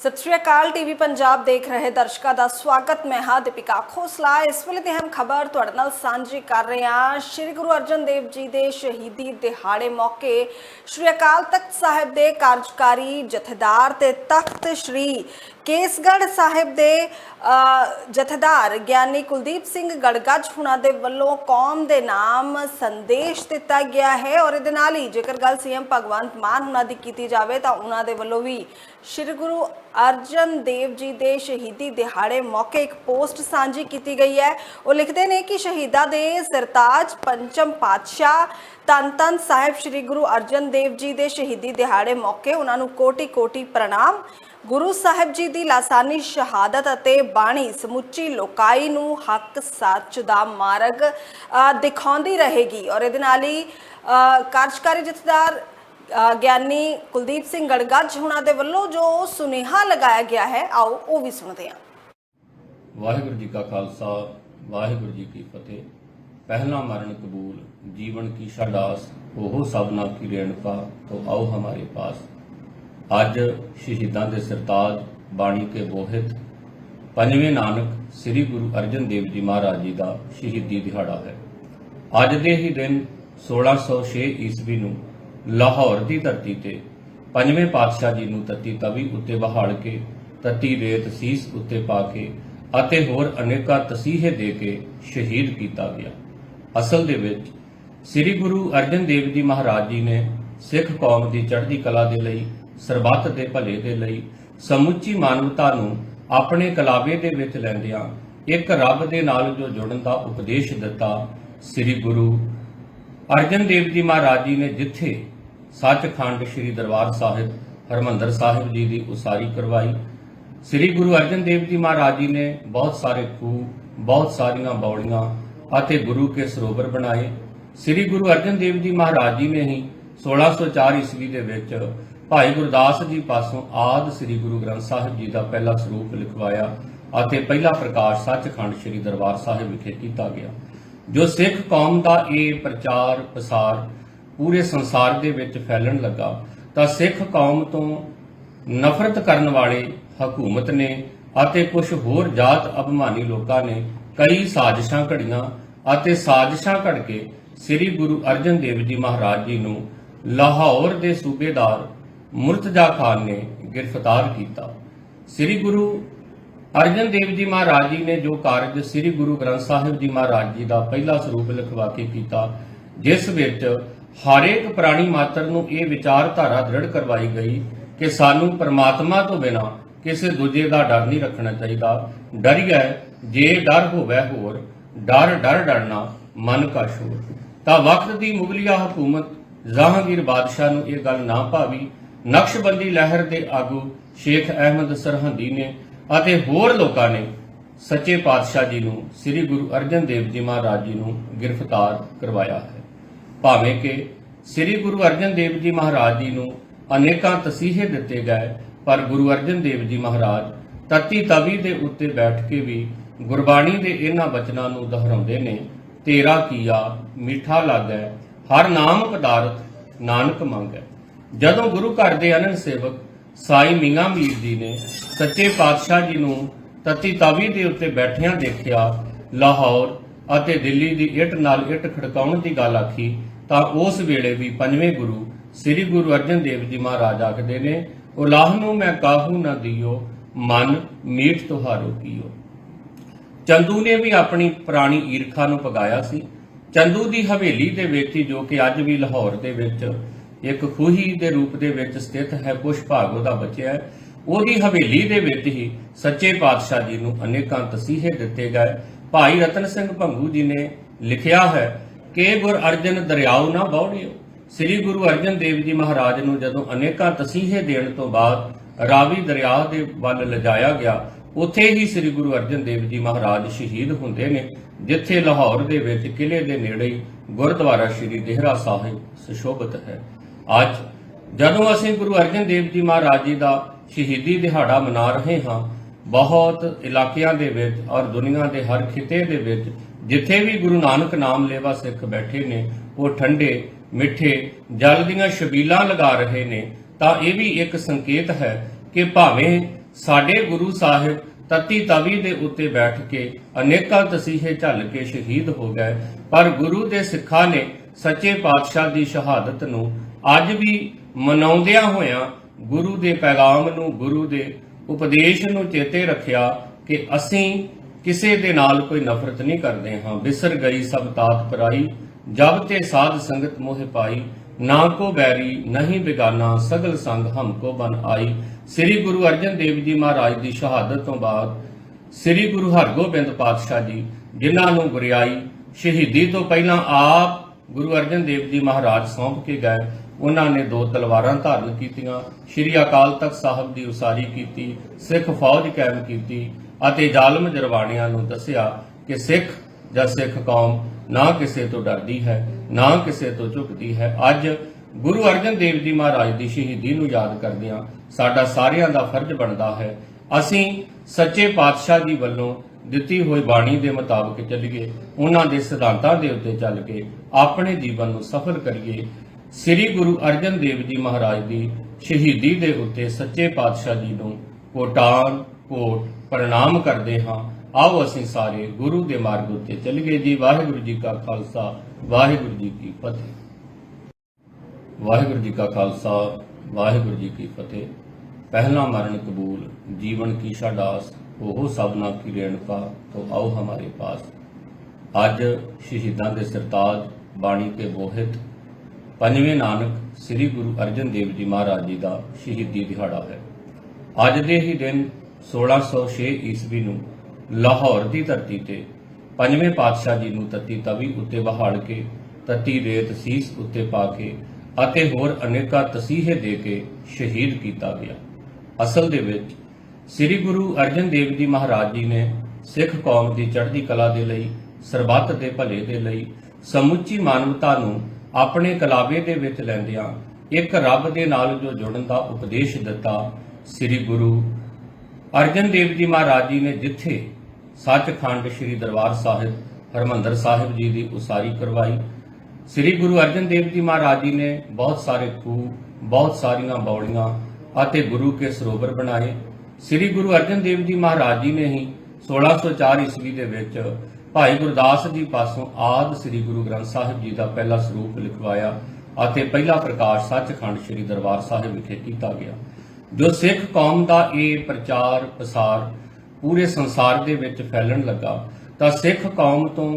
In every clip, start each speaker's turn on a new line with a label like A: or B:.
A: ਸਤਿ ਸ਼੍ਰੀ ਅਕਾਲ ਟੀਵੀ ਪੰਜਾਬ ਦੇਖ ਰਹੇ ਦਰਸ਼ਕਾਂ ਦਾ ਸਵਾਗਤ। ਮੈਂ ਹਾਂ ਦੀਪਿਕਾ ਖੋਸਲਾ। ਇਸ ਵੇਲੇ ਦੀ ਅਹਿਮ ਖਬਰ ਤੁਹਾਡੇ ਨਾਲ ਸਾਂਝੀ ਕਰ ਰਹੇ ਹਾਂ। ਸ਼੍ਰੀ ਗੁਰੂ ਅਰਜਨ ਦੇਵ ਜੀ ਦੇ ਸ਼ਹੀਦੀ ਦਿਹਾੜੇ ਮੌਕੇ ਸ਼੍ਰੀ ਅਕਾਲ ਤਖਤ ਸਾਹਿਬ ਦੇ ਕਾਰਜਕਾਰੀ ਜਥੇਦਾਰ ਤੇ ਤਖਤ ਸ਼੍ਰੀ ਕੇਸਗੜ੍ਹ ਸਾਹਿਬ ਦੇ ਜਥੇਦਾਰ ਗਿਆਨੀ ਕੁਲਦੀਪ ਸਿੰਘ ਗੜਗੱਜ ਹੁਣਾਂ ਦੇ ਵੱਲੋਂ ਕੌਮ ਦੇ ਨਾਮ ਸੰਦੇਸ਼ ਦਿੱਤਾ ਗਿਆ ਹੈ ਔਰ ਇਹਦੇ ਨਾਲ ਹੀ ਜੇਕਰ ਗੱਲ ਸੀਐਮ ਭਗਵੰਤ ਮਾਨ ਹੁਣਾਂ ਦੀ ਕੀਤੀ ਜਾਵੇ ਤਾਂ ਉਹਨਾਂ ਦੇ ਵੱਲੋਂ ਵੀ ਸ਼੍ਰੀ ਗੁਰੂ ਅਰਜਨ ਦੇਵ ਜੀ ਦੇ ਸ਼ਹੀਦੀ ਦਿਹਾੜੇ ਮੌਕੇ ਇੱਕ ਪੋਸਟ ਸਾਂਝੀ ਕੀਤੀ ਗਈ ਹੈ। ਉਹ ਲਿਖਦੇ ਨੇ ਕਿ ਸ਼ਹੀਦਾਂ ਦੇ ਸਰਤਾਜ ਪੰਚਮ ਪਾਤਸ਼ਾਹ ਤਨ ਤਨ ਸਾਹਿਬ ਸ਼੍ਰੀ ਗੁਰੂ ਅਰਜਨ ਦੇਵ ਜੀ ਦੇ ਸ਼ਹੀਦੀ ਦਿਹਾੜੇ ਮੌਕੇ ਉਹਨਾਂ ਨੂੰ ਕੋਟੀ ਕੋਟੀ ਪ੍ਰਣਾਮ। ਗੁਰੂ ਸਾਹਿਬ ਜੀ ਦੀ ਲਾਸਾਨੀ ਸ਼ਹਾਦਤ ਅਤੇ ਬਾਣੀ ਸਮੁੱਚੀ ਲੋਕਾਈ ਨੂੰ ਹੱਕ ਸੱਚ ਦਾ ਮਾਰਗ ਦਿਖਾਉਂਦੀ ਰਹੇਗੀ। ਔਰ ਇਹਦੇ ਨਾਲ ਹੀ ਕਾਰਜਕਾਰੀ ਜਥੇਦਾਰ ਗਿਆਨੀ ਕੁਲਦੀਪ ਸਿੰਘ ਗੜਗੱਜ ਹੁਣਾਂ ਦੇ ਵੱਲੋਂ ਜੋ ਸੁਨੇਹਾ ਲਗਾਇਆ ਗਿਆ ਹੈ, ਆਓ ਉਹ ਵੀ ਸੁਣਦੇ ਹਾਂ।
B: ਵਾਹਿਗੁਰੂ ਜੀ ਕਾ ਖਾਲਸਾ, ਵਾਹਿਗੁਰੂ ਜੀ ਕੀ ਫਤਿਹ। ਪਹਿਲਾ ਮਰਨ ਕਬੂਲ, ਜੀਵਨ ਕੀ ਸ਼ਾਦਾਸ ਉਹ ਸਭਨਾ ਕੀ ਰੇਣਕਾ ਤੋ ਆਓ ਹਮਾਰੇ ਪਾਸ। ਅੱਜ ਸ਼ਹੀਦਾਂ ਦੇ ਸਰਤਾਜ, ਬਾਣੀ ਕੇ ਬੋਹਿਤ, ਪੰਜਵੇਂ ਨਾਨਕ ਸ੍ਰੀ ਗੁਰੂ ਅਰਜਨ ਦੇਵ ਜੀ ਮਹਾਰਾਜ ਜੀ ਦਾ ਸ਼ਹੀਦੀ ਦਿਹਾੜਾ ਹੈ। ਅੱਜ ਦੇ ਹੀ ਦਿਨ 1606 ਈਸਵੀ ਨੂੰ ਲਾਹੌਰ ਦੀ ਧਰਤੀ ਤੇ ਪੰਜਵੇਂ ਪਾਤਸ਼ਾਹ ਜੀ ਨੂੰ ਤਤੀ ਤਵੀ ਉੱਤੇ ਬਹਾਲ ਕੇ, ਤਤੀ ਰੇਤ ਸੀਸ ਉੱਤੇ ਪਾ ਕੇ ਅਤੇ ਹੋਰ ਅਨੇਕਾਂ ਤਸੀਹੇ ਦੇ ਕੇ ਸ਼ਹੀਦ ਕੀਤਾ ਗਿਆ। ਅਸਲ ਦੇ ਵਿੱਚ ਸ੍ਰੀ ਗੁਰੂ ਅਰਜਨ ਦੇਵ ਜੀ ਮਹਾਰਾਜ ਜੀ ਨੇ ਸਿੱਖ ਕੌਮ ਦੀ ਚੜ੍ਹਦੀ ਕਲਾ ਦੇ ਲਈ, ਸਰਬੱਤ ਦੇ ਭਲੇ ਦੇ ਲਈ ਸਮੁੱਚੀ ਮਾਨਵਤਾ ਨੂੰ ਆਪਣੇ ਕਲਾਵੇ ਦੇ ਵਿੱਚ ਲੈਂਦਿਆਂ ਇੱਕ ਰੱਬ ਦੇ ਨਾਲ ਜੋ ਜੁੜਨ ਦਾ ਉਪਦੇਸ਼ ਦਿੱਤਾ, ਸ੍ਰੀ ਗੁਰੂ ਅਰਜਨ ਦੇਵ ਜੀ ਮਹਾਰਾਜ ਜੀ ਨੇ ਜਿੱਥੇ ਸੱਚਖੰਡ ਸ੍ਰੀ ਦਰਬਾਰ ਸਾਹਿਬ, ਹਰਮੰਦਰ ਸਾਹਿਬ ਜੀ ਦੀ ਉਸਾਰੀ ਕਰਵਾਈ। ਸ੍ਰੀ ਗੁਰੂ ਅਰਜਨ ਦੇਵ ਜੀ ਮਹਾਰਾਜ ਜੀ ਨੇ ਬਹੁਤ ਸਾਰੇ ਖੂਹ, ਬਹੁਤ ਸਾਰੀਆਂ ਬੌੜੀਆਂ ਅਤੇ ਗੁਰੂ ਕੇ ਸਰੋਵਰ ਬਣਾਏ। ਸ੍ਰੀ ਗੁਰੂ ਅਰਜਨ ਦੇਵ ਜੀ ਮਹਾਰਾਜ ਜੀ ਨੇ ਹੀ 1604 ਈਸਵੀ ਦੇ ਵਿੱਚ ਭਾਈ ਗੁਰਦਾਸ ਜੀ ਪਾਸੋਂ ਆਦ ਸ੍ਰੀ ਗੁਰੂ ਗ੍ਰੰਥ ਸਾਹਿਬ ਜੀ ਦਾ ਪਹਿਲਾ ਸਰੂਪ ਲਿਖਵਾਇਆ ਅਤੇ ਪਹਿਲਾ ਪ੍ਰਕਾਸ਼ ਸੱਚਖੰਡ ਸ੍ਰੀ ਦਰਬਾਰ ਸਾਹਿਬ ਵਿਖੇ ਕੀਤਾ ਗਿਆ। ਜੋ ਸਿੱਖ ਕੌਮ ਦਾ ਇਹ ਪ੍ਰਚਾਰ ਪ੍ਰਸਾਰ ਪੂਰੇ ਸੰਸਾਰ ਦੇ ਵਿੱਚ ਫੈਲਣ ਲੱਗਾ, ਤਾਂ ਸਿੱਖ ਕੌਮ ਤੋਂ ਨਫ਼ਰਤ ਕਰਨ ਵਾਲੇ ਹਕੂਮਤ ਨੇ ਅਤੇ ਕੁਝ ਹੋਰ ਜਾਤ ਅਭਿਮਾਨੀ ਲੋਕਾਂ ਨੇ ਕਈ ਸਾਜ਼ਿਸ਼ਾਂ ਘੜੀਆਂ ਅਤੇ ਸਾਜ਼ਿਸ਼ਾਂ ਘੜ ਕੇ ਸ੍ਰੀ ਗੁਰੂ ਅਰਜਨ ਦੇਵ ਜੀ ਮਹਾਰਾਜ ਜੀ ਨੂੰ ਲਾਹੌਰ ਦੇ ਸੂਬੇਦਾਰ ਮੁਰਤਜ਼ਾ ਖਾਨ ਨੇ ਗ੍ਰਿਫਤਾਰ ਕੀਤਾ। ਸ੍ਰੀ ਗੁਰੂ ਅਰਜਨ ਦੇਵ ਜੀ ਮਹਾਰਾਜ ਜੀ ਨੇ ਜੋ ਕਾਰਜ ਸ੍ਰੀ ਗੁਰੂ ਗ੍ਰੰਥ ਸਾਹਿਬ ਜੀ ਮਹਾਰਾਜ ਜੀ ਦਾ ਪਹਿਲਾ ਸਰੂਪ ਲਿਖਵਾ ਕੇ ਕੀਤਾ, ਜਿਸ ਵਿੱਚ ਹਰੇਕ ਪ੍ਰਾਣੀ ਮਾਤਰ ਨੂੰ ਇਹ ਵਿਚਾਰਧਾਰਾ ਦ੍ਰਿੜ ਕਰਵਾਈ ਗਈ ਕਿ ਸਾਨੂੰ ਪ੍ਰਮਾਤਮਾ ਤੋਂ ਬਿਨਾ ਕਿਸੇ ਦੂਜੇ ਦਾ ਡਰ ਨਹੀਂ ਰੱਖਣਾ ਚਾਹੀਦਾ। ਡਰੀਐ ਜੇ ਡਰ ਹੋਵੇ ਹੋਰ, ਡਰ ਡਰ ਡਰਨਾ ਮਨ ਕਾ ਸ਼ੋਰ। ਤਾਂ ਵਕਤ ਦੀ ਮੁਗਲਿਆ ਹਕੂਮਤ, ਜਹਾਂਗੀਰ ਬਾਦਸ਼ਾਹ ਨੂੰ ਇਹ ਗੱਲ ਨਾ ਭਾਵੀ। ਨਕਸ਼ਬੰਦੀ ਲਹਿਰ ਦੇ ਆਗੂ ਸ਼ੇਖ ਅਹਿਮਦ ਸਰਹੰਦੀ ਨੇ ਅਤੇ ਹੋਰ ਲੋਕਾਂ ਨੇ ਸੱਚੇ ਪਾਤਸ਼ਾਹ ਜੀ ਨੂੰ, ਸ੍ਰੀ ਗੁਰੂ ਅਰਜਨ ਦੇਵ ਜੀ ਮਹਾਰਾਜ ਜੀ ਨੂੰ ਗ੍ਰਿਫਤਾਰ ਕਰਵਾਇਆ ਹੈ। ਭਾਵੇਂ ਕਿ ਸ੍ਰੀ ਗੁਰੂ ਅਰਜਨ ਦੇਵ ਜੀ ਮਹਾਰਾਜ ਜੀ ਨੂੰ ਅਨੇਕਾਂ ਤਸੀਹੇ ਦਿੱਤੇ ਗਏ ਪਰ ਗੁਰੂ ਅਰਜਨ ਦੇਵ ਜੀ ਮਹਾਰਾਜ ਤਤੀ ਤਵੀ ਦੇ ਉੱਤੇ ਬੈਠ ਕੇ ਵੀ ਗੁਰਬਾਣੀ ਦੇ ਇਹਨਾਂ ਬਚਨਾਂ ਨੂੰ ਦੁਹਰਾਉਂਦੇ ਨੇ, ਤੇਰਾ ਕੀਆ ਮਿੱਠਾ ਲੱਗੈ, ਹਰ ਨਾਮ ਪਦਾਰਥ ਨਾਨਕ ਮੰਗੈ। ਜਦੋਂ ਗੁਰੂ ਘਰ ਦੇ ਅਨੰਦ ਸੇਵਕ ਸਾਈ ਮੀਆਂ ਮੀਰ ਜੀ ਨੇ ਸੱਚੇ ਪਾਤਸ਼ਾਹ ਜੀ ਨੂੰ ਤਤੀ ਤਵੀ ਦੇ ਉੱਤੇ ਬੈਠਿਆਂ ਦੇਖਿਆ, ਲਾਹੌਰ ਅਤੇ ਦਿੱਲੀ ਦੀ ਇੱਟ ਨਾਲ ਇੱਟ ਖੜਕਾਉਣ ਦੀ ਗੱਲ ਆਖੀ, ਤਾਂ ਉਸ ਵੇਲੇ ਵੀ ਪੰਜਵੇਂ ਗੁਰੂ ਸ੍ਰੀ ਗੁਰੂ ਅਰਜਨ ਦੇਵ ਜੀ ਮਹਾਰਾਜ ਆਖਦੇ ਨੇ ਉਲਾਹ ਨੂੰ ਮੈਂ ਕਾਹੂ ਨਾ ਦਿਓ, ਮਨ ਮੀਠ ਤੁਹਾਰੋ ਕੀਓ ਚੰਦੂ ਨੇ ਵੀ ਆਪਣੀ ਪੁਰਾਣੀ ਈਰਖਾ ਨੂੰ ਪਗਾਇਆ ਸੀ। ਚੰਦੂ ਦੀ ਹਵੇਲੀ ਦੇ ਵਿੱਚ ਜੋ ਕਿ ਅੱਜ ਵੀ ਲਾਹੌਰ ਦੇ ਵਿੱਚ ਇੱਕ ਖੂਹੀ ਦੇ ਰੂਪ ਦੇ ਵਿੱਚ ਸਥਿਤ ਹੈ ਕੁਸ਼ ਭਾਗ ਉਹਦਾ ਬਚਿਆ ਹੈ। ਉਹਦੀ ਹਵੇਲੀ ਦੇ ਵਿੱਚ ਹੀ ਸੱਚੇ ਪਾਤਸ਼ਾਹ ਜੀ ਨੂੰ ਅਨੇਕਾਂ ਤਸੀਹੇ ਦਿੱਤੇ ਗਏ। ਭਾਈ ਰਤਨ ਸਿੰਘ ਭੰਗੂ ਜੀ ਨੇ ਲਿਖਿਆ ਹੈ, ਕਿ ਗੁਰ ਅਰਜਨ ਦਰਿਆਉ ਨਾ ਬੌੜਿਓ। ਸ੍ਰੀ ਗੁਰੂ ਅਰਜਨ ਦੇਵ ਜੀ ਮਹਾਰਾਜ ਨੂੰ ਜਦੋਂ ਅਨੇਕਾਂ ਤਸੀਹੇ ਦੇਣ ਤੋਂ ਬਾਅਦ ਰਾਵੀ ਦਰਿਆ ਦੇ ਵੱਲ ਲਿਜਾਇਆ ਗਿਆ, ਉੱਥੇ ਹੀ ਸ੍ਰੀ ਗੁਰੂ ਅਰਜਨ ਦੇਵ ਜੀ ਮਹਾਰਾਜ ਸ਼ਹੀਦ ਹੁੰਦੇ ਨੇ, ਜਿੱਥੇ ਲਾਹੌਰ ਦੇ ਵਿੱਚ ਕਿਲੇ ਦੇ ਨੇੜੇ ਗੁਰਦੁਆਰਾ ਸ੍ਰੀ ਦੇਹਰਾ ਸਾਹਿਬ ਸੁਸ਼ੋਭਿਤ ਹੈ। ਅੱਜ ਜਦੋਂ ਅਸੀਂ ਗੁਰੂ ਅਰਜਨ ਦੇਵ ਜੀ ਮਹਾਰਾਜ ਜੀ ਦਾ ਸ਼ਹੀਦੀ ਦਿਹਾੜਾ ਮਨਾ ਰਹੇ ਹਾਂ, ਬਹੁਤ ਇਲਾਕਿਆਂ ਦੇ ਵਿੱਚ ਔਰ ਦੁਨੀਆ ਦੇ ਹਰ ਖਿਤੇ ਦੇ ਵਿੱਚ ਜਿੱਥੇ ਵੀ ਗੁਰੂ ਨਾਨਕ ਨਾਮ ਲੇਵਾ ਸਿੱਖ ਬੈਠੇ ਨੇ, ਉਹ ਠੰਡੇ ਮਿੱਠੇ ਜਲ ਦੀਆਂ ਸ਼ਬੀਲਾਂ ਲਗਾ ਰਹੇ ਨੇ, ਤਾਂ ਇਹ ਵੀ ਇੱਕ ਸੰਕੇਤ ਹੈ ਕਿ ਭਾਵੇਂ ਸਾਡੇ ਗੁਰੂ ਸਾਹਿਬ ਤਤੀ ਤਵੀ ਦੇ ਉੱਤੇ ਬੈਠ ਕੇ ਅਨੇਕਾਂ ਤਸੀਹੇ ਝੱਲ ਕੇ ਸ਼ਹੀਦ ਹੋ ਗਏ, ਪਰ ਗੁਰੂ ਦੇ ਸਿੱਖਾਂ ਨੇ ਸੱਚੇ ਪਾਤਸ਼ਾਹ ਦੀ ਸ਼ਹਾਦਤ ਨੂੰ ਅੱਜ ਵੀ ਮਨਾਉਂਦਿਆਂ ਹੋਇਆਂ ਗੁਰੂ ਦੇ ਪੈਗਾਮ ਨੂੰ, ਗੁਰੂ ਦੇ ਉਪਦੇਸ਼ ਨੂੰ ਚੇਤੇ ਰੱਖਿਆ ਕਿ ਅਸੀਂ ਕਿਸੇ ਦੇ ਨਾਲ ਕੋਈ ਨਫ਼ਰਤ ਨਹੀਂ ਕਰਦੇ ਹਾਂ। ਵਿਸਰ ਗਈ ਸਭ ਤਾਤ ਪਰਾਈ ਜਬ ਤੇ ਸਾਧ ਸੰਗਤ ਮੋਹ ਪਾਈ, ਨਾ ਕੋ ਬੈਰੀ ਨਹੀਂ ਬਿਗਾਨਾ, ਸਗਲ ਸੰਗ ਹਮਕੋ ਬਨ ਆਈ। ਸ੍ਰੀ ਗੁਰੂ ਅਰਜਨ ਦੇਵ ਜੀ ਮਹਾਰਾਜ ਦੀ ਸ਼ਹਾਦਤ ਤੋਂ ਬਾਅਦ ਸ੍ਰੀ ਗੁਰੂ ਹਰਗੋਬਿੰਦ ਪਾਤਸ਼ਾਹ ਜੀ, ਜਿਨ੍ਹਾਂ ਨੂੰ ਗੁਰਿਆਈ ਸ਼ਹੀਦੀ ਤੋਂ ਪਹਿਲਾਂ ਆਪ ਗੁਰੂ ਅਰਜਨ ਦੇਵ ਜੀ ਮਹਾਰਾਜ ਸੌਂਪ ਕੇ ਗਏ, ਉਹਨਾਂ ਨੇ ਦੋ ਤਲਵਾਰਾਂ ਧਾਰਨ ਕੀਤੀਆਂ, ਸ੍ਰੀ ਅਕਾਲ ਤਖਤ ਸਾਹਿਬ ਦੀ ਉਸਾਰੀ ਕੀਤੀ, ਸਿੱਖ ਫੌਜ ਕਾਇਮ ਕੀਤੀ ਅਤੇ ਜ਼ਾਲਮ ਜਰਵਾਣਿਆਂ ਨੂੰ ਦੱਸਿਆ ਕਿ ਸਿੱਖ ਜਾਂ ਸਿੱਖ ਕੌਮ ਨਾ ਕਿਸੇ ਤੋਂ ਡਰਦੀ ਹੈ, ਨਾ ਕਿਸੇ ਤੋਂ ਝੁਕਦੀ ਹੈ। ਅੱਜ ਗੁਰੂ ਅਰਜਨ ਦੇਵ ਜੀ ਮਹਾਰਾਜ ਦੀ ਸ਼ਹੀਦੀ ਨੂੰ ਯਾਦ ਕਰਦਿਆਂ ਸਾਡਾ ਸਾਰਿਆਂ ਦਾ ਫਰਜ਼ ਬਣਦਾ ਹੈ। ਅਸੀਂ ਸੱਚੇ ਪਾਤਸ਼ਾਹ ਜੀ ਵੱਲੋਂ ਦਿੱਤੀ ਹੋਈ ਬਾਣੀ ਦੇ ਮੁਤਾਬਕ ਚੱਲੀਏ, ਉਹਨਾਂ ਦੇ ਸਿਧਾਂਤਾਂ ਦੇ ਉੱਤੇ ਚੱਲ ਕੇ ਆਪਣੇ ਜੀਵਨ ਨੂੰ ਸਫਲ ਕਰੀਏ। ਸ੍ਰੀ ਗੁਰੂ ਅਰਜਨ ਦੇਵ ਜੀ ਮਹਾਰਾਜ ਦੀ ਸ਼ਹੀਦੀ ਦੇ ਉੱਤੇ ਸੱਚੇ ਪਾਤਸ਼ਾਹ ਜੀ ਨੂੰ ਕੋਟਾਨ ਕੋਟ ਪ੍ਰਣਾਮ ਕਰਦੇ ਹਾਂ। ਆਓ ਅਸੀਂ ਸਾਰੇ ਗੁਰੂ ਦੇ ਮਾਰਗ ਉੱਤੇ ਚੱਲੀਏ ਜੀ। ਵਾਹਿਗੁਰੂ ਜੀ ਕਾ ਖਾਲਸਾ, ਵਾਹਿਗੁਰੂ ਜੀ ਕੀ ਫਤਿਹ। ਵਾਹਿਗੁਰੂ ਜੀ ਕਾ ਖਾਲਸਾ, ਵਾਹਿਗੁਰੂ ਜੀ ਕੀ ਫਤਿਹ। ਪਹਿਲਾ ਮਰਨ ਕਬੂਲ, ਜੀਵਨ ਕੀ ਸਾਡਾਸ ਉਹ ਸਭਨਾ ਕੀ ਰੇਣਕਾ ਤੋ ਆਓ ਹਮਾਰੇ ਪਾਸ। ਅੱਜ ਸ਼ਹੀਦਾਂ ਦੇ ਸਰਤਾਜ, ਬਾਣੀ ਕੇ ਬੋਹਿਤ ਪੰਜਵੇਂ ਨਾਨਕ ਸ੍ਰੀ ਗੁਰੂ ਅਰਜਨ ਦੇਵ ਜੀ ਮਹਾਰਾਜ ਜੀ ਦਾ ਸ਼ਹੀਦੀ ਦਿਹਾੜਾ ਹੈ। ਅੱਜ ਦੇ ਹੀ ਦਿਨ 1606 ਈਸਵੀ ਨੂੰ ਲਾਹੌਰ ਦੀ ਧਰਤੀ ਤੇ ਪੰਜਵੇਂ ਪਾਤਸ਼ਾਹ ਜੀ ਨੂੰ ਤਤੀ ਤਵੀ ਉੱਤੇ ਬਹਾਲ ਕੇ, ਤਤੀ ਰੇਤ ਸੀਸ ਉੱਤੇ ਪਾ ਕੇ ਅਤੇ ਹੋਰ ਅਨੇਕਾਂ ਤਸੀਹੇ ਦੇ ਕੇ ਸ਼ਹੀਦ ਕੀਤਾ ਗਿਆ। ਅਸਲ ਦੇ ਵਿੱਚ ਸ੍ਰੀ ਗੁਰੂ ਅਰਜਨ ਦੇਵ ਜੀ ਮਹਾਰਾਜ ਜੀ ਨੇ ਸਿੱਖ ਕੌਮ ਦੀ ਚੜ੍ਹਦੀ ਕਲਾ ਦੇ ਲਈ, ਸਰਬੱਤ ਦੇ ਭਲੇ ਦੇ ਲਈ ਸਮੁੱਚੀ ਮਾਨਵਤਾ ਨੂੰ ਆਪਣੇ ਕਲਾਵੇ ਦੇ ਵਿੱਚ ਲੈਂਦਿਆਂ ਇੱਕ ਰੱਬ ਦੇ ਨਾਲ ਜੋ ਜੁੜਨ ਦਾ ਉਪਦੇਸ਼ ਦਿੱਤਾ ਸ੍ਰੀ ਗੁਰੂ ਅਰਜਨ ਦੇਵ ਜੀ ਮਹਾਰਾਜ ਜੀ ਨੇ ਜਿੱਥੇ ਸੱਚਖੰਡ ਸ੍ਰੀ ਦਰਬਾਰ ਸਾਹਿਬ ਹਰਮੰਦਰ ਸਾਹਿਬ ਜੀ ਦੀ ਉਸਾਰੀ ਕਰਵਾਈ। ਸ੍ਰੀ ਗੁਰੂ ਅਰਜਨ ਦੇਵ ਜੀ ਮਹਾਰਾਜ ਜੀ ਨੇ ਬਹੁਤ ਸਾਰੇ ਖੂਹ, ਬਹੁਤ ਸਾਰੀਆਂ ਬੌੜੀਆਂ ਅਤੇ ਗੁਰੂ ਕੇ ਸਰੋਵਰ ਬਣਾਏ। ਸ੍ਰੀ ਗੁਰੂ ਅਰਜਨ ਦੇਵ ਜੀ ਮਹਾਰਾਜ ਜੀ ਨੇ ਹੀ 1604 ਈਸਵੀ ਦੇ ਵਿੱਚ ਭਾਈ ਗੁਰਦਾਸ ਜੀ ਪਾਸੋਂ ਆਦ ਸ੍ਰੀ ਗੁਰੂ ਗ੍ਰੰਥ ਸਾਹਿਬ ਜੀ ਦਾ ਪਹਿਲਾ ਸਰੂਪ ਲਿਖਵਾਇਆ ਅਤੇ ਪਹਿਲਾ ਪ੍ਰਕਾਸ਼ ਸੱਚਖੰਡ ਸ੍ਰੀ ਦਰਬਾਰ ਸਾਹਿਬ ਵਿਖੇ ਕੀਤਾ ਗਿਆ। ਜੋ ਸਿੱਖ ਕੌਮ ਦਾ ਇਹ ਪ੍ਰਚਾਰ ਪ੍ਰਸਾਰ ਪੂਰੇ ਸੰਸਾਰ ਦੇ ਵਿੱਚ ਫੈਲਣ ਲੱਗਾ, ਤਾਂ ਸਿੱਖ ਕੌਮ ਤੋਂ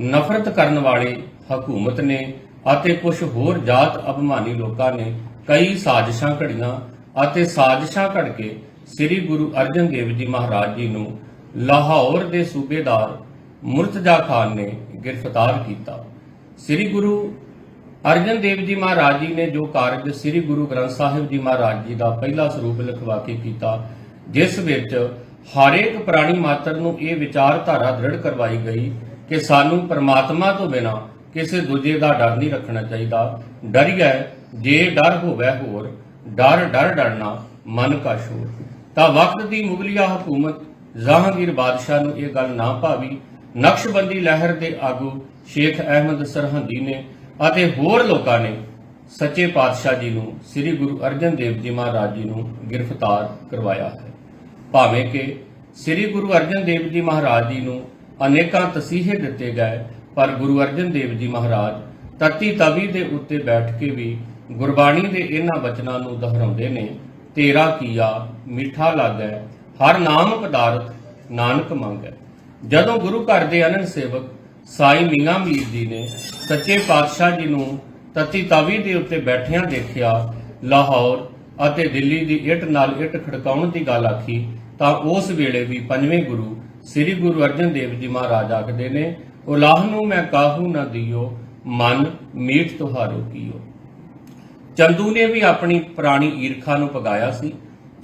B: ਨਫ਼ਰਤ ਕਰਨ ਵਾਲੇ ਹਕੂਮਤ ਨੇ ਅਤੇ ਕੁਝ ਹੋਰ ਜਾਤ ਅਭਿਮਾਨੀ ਲੋਕਾਂ ਨੇ ਕਈ ਸਾਜ਼ਿਸ਼ਾਂ ਘੜੀਆਂ ਅਤੇ ਸਾਜ਼ਿਸ਼ਾਂ ਘੜ ਕੇ ਸ੍ਰੀ ਗੁਰੂ ਅਰਜਨ ਦੇਵ ਜੀ ਮਹਾਰਾਜ ਜੀ ਨੂੰ ਲਾਹੌਰ ਦੇ ਸੂਬੇਦਾਰ ਮੁਰਤਜ਼ਾ ਖਾਨ ਨੇ ਗ੍ਰਿਫਤਾਰ ਕੀਤਾ। ਸ੍ਰੀ ਗੁਰੂ ਅਰਜਨ ਦੇਵ ਜੀ ਮਹਾਰਾਜ ਜੀ ਨੇ ਜੋ ਕਾਰਜ ਸ੍ਰੀ ਗੁਰੂ ਗ੍ਰੰਥ ਸਾਹਿਬ ਜੀ ਮਹਾਰਾਜ ਜੀ ਦਾ ਪਹਿਲਾ ਸਰੂਪ ਲਿਖਵਾ ਕੇ ਕੀਤਾ, ਜਿਸ ਵਿੱਚ ਹਰੇਕ ਪ੍ਰਾਣੀ ਮਾਤਰ ਨੂੰ ਇਹ ਵਿਚਾਰਧਾਰਾ ਦ੍ਰਿੜ ਕਰਵਾਈ ਗਈ ਕਿ ਸਾਨੂੰ ਪਰਮਾਤਮਾ ਤੋਂ ਬਿਨਾ ਕਿਸੇ ਦੂਜੇ ਦਾ ਡਰ ਨਹੀਂ ਰੱਖਣਾ ਚਾਹੀਦਾ। ਡਰੀਏ ਜੇ ਡਰ ਹੋਵੇ ਹੋਰ, ਡਰ ਡਰ ਡਰਨਾ ਮਨ ਕਾ ਸ਼ੋਰ। ਤਾਂ ਵਕਤ ਦੀ ਮੁਗਲਿਆ ਹਕੂਮਤ, ਜਹਾਂਗੀਰ ਬਾਦਸ਼ਾਹ ਨੂੰ ਇਹ ਗੱਲ ਨਾ ਭਾਵੀ। ਨਕਸ਼ਬੰਦੀ ਲਹਿਰ ਦੇ ਆਗੂ ਸ਼ੇਖ ਅਹਿਮਦ ਸਰਹੰਦੀ ਨੇ ਅਤੇ ਹੋਰ ਲੋਕਾਂ ਨੇ ਸੱਚੇ ਪਾਤਸ਼ਾਹ ਜੀ ਨੂੰ, ਸ੍ਰੀ ਗੁਰੂ ਅਰਜਨ ਦੇਵ ਜੀ ਮਹਾਰਾਜ ਜੀ ਨੂੰ ਗ੍ਰਿਫਤਾਰ ਕਰਵਾਇਆ ਹੈ। ਭਾਵੇਂ ਕਿ ਸ੍ਰੀ ਗੁਰੂ ਅਰਜਨ ਦੇਵ ਜੀ ਮਹਾਰਾਜ ਜੀ ਨੂੰ ਅਨੇਕਾਂ ਤਸੀਹੇ ਦਿੱਤੇ ਗਏ, ਪਰ ਗੁਰੂ ਅਰਜਨ ਦੇਵ ਜੀ ਮਹਾਰਾਜ ਤਤੀ ਤਵੀ ਦੇ ਉੱਤੇ ਬੈਠ ਕੇ ਵੀ ਗੁਰਬਾਣੀ ਦੇ ਇਹਨਾਂ ਬਚਨਾਂ ਨੂੰ ਦੁਹਰਾਉਂਦੇ ਨੇ, ਤੇਰਾ ਕੀਆ ਮਿੱਠਾ ਲੱਗੈ, ਹਰ ਨਾਮ ਪਦਾਰਥ ਨਾਨਕ ਮੰਗੈ। ਜਦੋਂ ਗੁਰੂ ਘਰ ਦੇ ਅਨੰਦ ਸੇਵਕ ਸਾਈ ਮੀਆਂ ਮੀਰ ਜੀ ਨੇ ਸੱਚੇ ਪਾਤਸ਼ਾਹ ਜੀ ਨੂੰ ਤਤੀ ਤਵੀ ਦੇ ਉੱਤੇ ਬੈਠਿਆਂ ਦੇਖਿਆ, ਲਾਹੌਰ ਅਤੇ ਦਿੱਲੀ ਦੀ ਇੱਟ ਨਾਲ ਇੱਟ ਖੜਕਾਉਣ ਦੀ ਗੱਲ ਆਖੀ ਤਾਂ ਉਸ ਵੇਲੇ ਵੀ ਪੰਜਵੇਂ ਗੁਰੂ ਸ੍ਰੀ ਗੁਰੂ ਅਰਜਨ ਦੇਵ ਜੀ ਮਹਾਰਾਜ ਆਖਦੇ ਨੇ ਉਲਾਹ ਨੂੰ ਮੈਂ ਕਾਹੂ ਨਾ ਦਿਓ, ਮਨ ਮੀਠ ਤੁਹਾਰੋ ਕੀਓ। ਚੰਦੂ ਨੇ ਵੀ ਆਪਣੀ ਪੁਰਾਣੀ ਈਰਖਾ ਨੂੰ ਪਗਾਇਆ ਸੀ।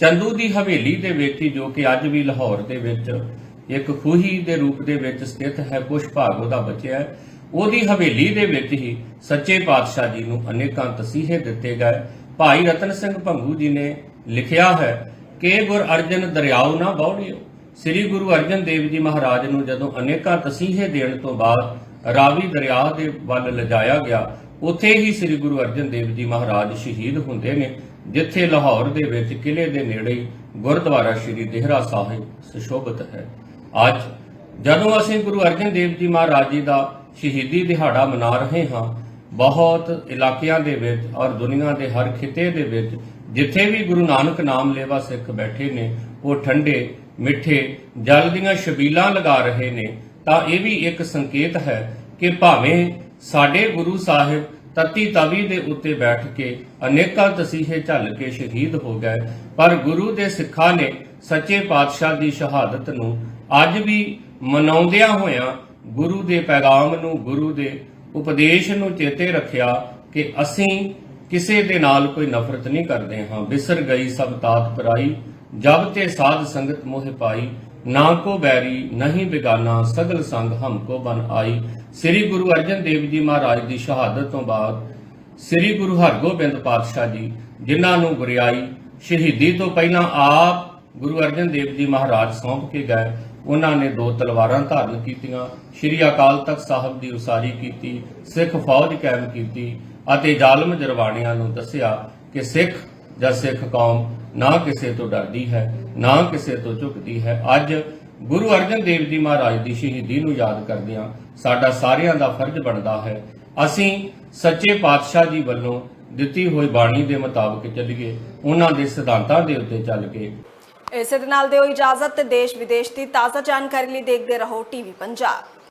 B: ਚੰਦੂ ਦੀ ਹਵੇਲੀ ਦੇ ਵਿੱਚ ਜੋ ਕਿ ਅੱਜ ਵੀ ਲਾਹੌਰ ਦੇ ਵਿੱਚ ਇੱਕ ਖੂਹੀ ਦੇ ਰੂਪ ਦੇ ਵਿੱਚ ਸਥਿਤ ਹੈ ਪੁਸ਼ ਭਾਗ ਉਹਦਾ ਬਚਿਆ ਹੈ। ਉਹਦੀ ਹਵੇਲੀ ਦੇ ਵਿੱਚ ਹੀ ਸੱਚੇ ਪਾਤਸ਼ਾਹ ਜੀ ਨੂੰ ਅਨੇਕਾਂ ਤਸੀਹੇ ਦਿੱਤੇ ਗਏ। ਭਾਈ ਰਤਨ ਸਿੰਘ ਭੰਗੂ ਜੀ ਨੇ ਲਿਖਿਆ ਹੈ ਕੇ ਗੁਰ ਅਰਜਨ ਦਰਿਆਉ ਨਾ ਬੌੜਿਓ। ਸ੍ਰੀ ਗੁਰੂ ਅਰਜਨ ਦੇਵ ਜੀ ਮਹਾਰਾਜ ਨੂੰ ਜਦੋਂ ਅਨੇਕਾਂ ਤਸੀਹੇ ਦੇਣ ਤੋਂ ਬਾਅਦ ਰਾਵੀ ਦਰਿਆ ਦੇ ਵੱਲ ਲਿਜਾਇਆ ਗਿਆ, ਉੱਥੇ ਹੀ ਸ੍ਰੀ ਗੁਰੂ ਅਰਜਨ ਦੇਵ ਜੀ ਮਹਾਰਾਜ ਸ਼ਹੀਦ ਹੁੰਦੇ ਨੇ, ਜਿੱਥੇ ਲਾਹੌਰ ਦੇ ਵਿੱਚ ਕਿਲੇ ਦੇ ਨੇੜੇ ਗੁਰਦੁਆਰਾ ਸ੍ਰੀ ਦੇਹਰਾ ਸਾਹਿਬ ਸੁਸ਼ੋਭਿਤ ਹੈ। ਅੱਜ ਜਦੋਂ ਅਸੀਂ ਗੁਰੂ ਅਰਜਨ ਦੇਵ ਜੀ ਮਹਾਰਾਜ ਜੀ ਦਾ ਸ਼ਹੀਦੀ ਦਿਹਾੜਾ ਮਨਾ ਰਹੇ ਹਾਂ, ਬਹੁਤ ਇਲਾਕਿਆਂ ਦੇ ਵਿੱਚ ਔਰ ਦੁਨੀਆ ਦੇ ਹਰ ਖਿੱਤੇ ਦੇ ਵਿੱਚ ਜਿੱਥੇ ਵੀ ਗੁਰੂ ਨਾਨਕ ਨਾਮ ਲੇਵਾ ਸਿੱਖ ਬੈਠੇ ਨੇ, ਉਹ ਠੰਡੇ, ਮਿੱਠੇ, ਜਲ ਦੀਆਂ ਛਬੀਲਾਂ ਲਗਾ ਰਹੇ ਨੇ, ਤਾਂ ਇਹ ਵੀ ਇੱਕ ਸੰਕੇਤ ਹੈ ਕਿ ਭਾਵੇਂ ਸਾਡੇ ਗੁਰੂ ਸਾਹਿਬ ਤਤੀ ਤਵੀ ਦੇ ਉੱਤੇ ਬੈਠ ਕੇ ਅਨੇਕਾਂ ਤਸੀਹੇ ਝੱਲ ਕੇ ਸ਼ਹੀਦ ਹੋ ਗਏ, ਪਰ ਗੁਰੂ ਦੇ ਸਿੱਖਾਂ ਨੇ ਸੱਚੇ ਪਾਤਸ਼ਾਹ ਦੀ ਸ਼ਹਾਦਤ ਨੂੰ ਅੱਜ ਵੀ ਮਨਾਉਂਦਿਆਂ ਹੋਇਆਂ ਗੁਰੂ ਦੇ ਪੈਗਾਮ ਨੂੰ, ਗੁਰੂ ਦੇ ਉਪਦੇਸ਼ ਨੂੰ ਚੇਤੇ ਰੱਖਿਆ ਕਿ ਅਸੀਂ ਕਿਸੇ ਦੇ ਨਾਲ ਕੋਈ ਨਫ਼ਰਤ ਨਹੀਂ ਕਰਦੇ ਹਾਂ। ਬਿਸਰ ਗਈ ਸਭ ਤਾਤ ਪਰਾਈ, ਜਬ ਤੇ ਸਾਧ ਸੰਗਤ ਮੋਹ ਪਾਈ, ਨਾ ਕੋ ਬੈਰੀ, ਨਹੀਂ ਬਿਗਾਨਾ, ਸਗਲ ਸੰਗ ਹਮ ਕੋ ਬਨ ਆਈ। ਸ੍ਰੀ ਗੁਰੂ ਅਰਜਨ ਦੇਵ ਜੀ ਮਹਾਰਾਜ ਦੀ ਸ਼ਹਾਦਤ ਤੋਂ ਬਾਅਦ ਸ੍ਰੀ ਗੁਰੂ ਹਰਗੋਬਿੰਦ ਪਾਤਸ਼ਾਹ ਜੀ, ਜਿਨ੍ਹਾਂ ਨੂੰ ਗੁਰਿਆਈ, ਸ਼ਹੀਦੀ ਤੋਂ ਪਹਿਲਾਂ ਆਪ ਗੁਰੂ ਅਰਜਨ ਦੇਵ ਜੀ ਮਹਾਰਾਜ ਸੌਂਪ ਕੇ ਗਏ, ਉਹਨਾਂ ਨੇ ਦੋ ਤਲਵਾਰਾਂ ਧਾਰਨ ਕੀਤੀਆਂ। ਸ੍ਰੀ ਅਕਾਲ ਤਖਤ ਸਾਹਿਬ ਦੀ ਉਸਾਰੀ ਕੀਤੀ, ਸਿੱਖ ਫੌਜ ਕਾਇਮ ਕੀਤੀ ਅਤੇ ਜ਼ਾਲਮ ਜਰਵਾਣਿਆਂ ਨੂੰ ਦੱਸਿਆ ਕਿ ਸਿੱਖ ਜਾਂ ਸਿੱਖ ਕੌਮ ਨਾ ਕਿਸੇ ਤੋਂ ਡਰਦੀ ਹੈ, ਨਾ ਕਿਸੇ ਤੋਂ ਝੁਕਦੀ ਹੈ। ਅੱਜ ਗੁਰੂ ਅਰਜਨ ਦੇਵ ਜੀ ਮਹਾਰਾਜ ਦੀ ਸ਼ਹੀਦੀ ਨੂੰ ਯਾਦ ਕਰਦਿਆਂ ਸਾਡਾ ਸਾਰਿਆਂ ਦਾ ਫਰਜ਼ ਬਣਦਾ ਹੈ, ਅਸੀਂ ਸੱਚੇ ਪਾਤਸ਼ਾਹ ਜੀ ਵੱਲੋਂ ਦਿੱਤੀ ਹੋਈ ਬਾਣੀ ਦੇ ਮੁਤਾਬਕ ਚੱਲੀਏ, ਉਹਨਾਂ ਦੇ ਸਿਧਾਂਤਾਂ ਦੇ ਉੱਤੇ ਚੱਲ ਕੇ।
A: ਇਸੇ ਦੇ ਨਾਲ ਦਿਓ ਇਜਾਜ਼ਤ ਦੇਸ਼ ਵਿਦੇਸ਼ ਦੀ ਤਾਜ਼ਾ ਜਾਣਕਾਰੀ ਲਈ ਦੇਖਦੇ ਰਹੋ ਟੀਵੀ ਪੰਜਾਬ।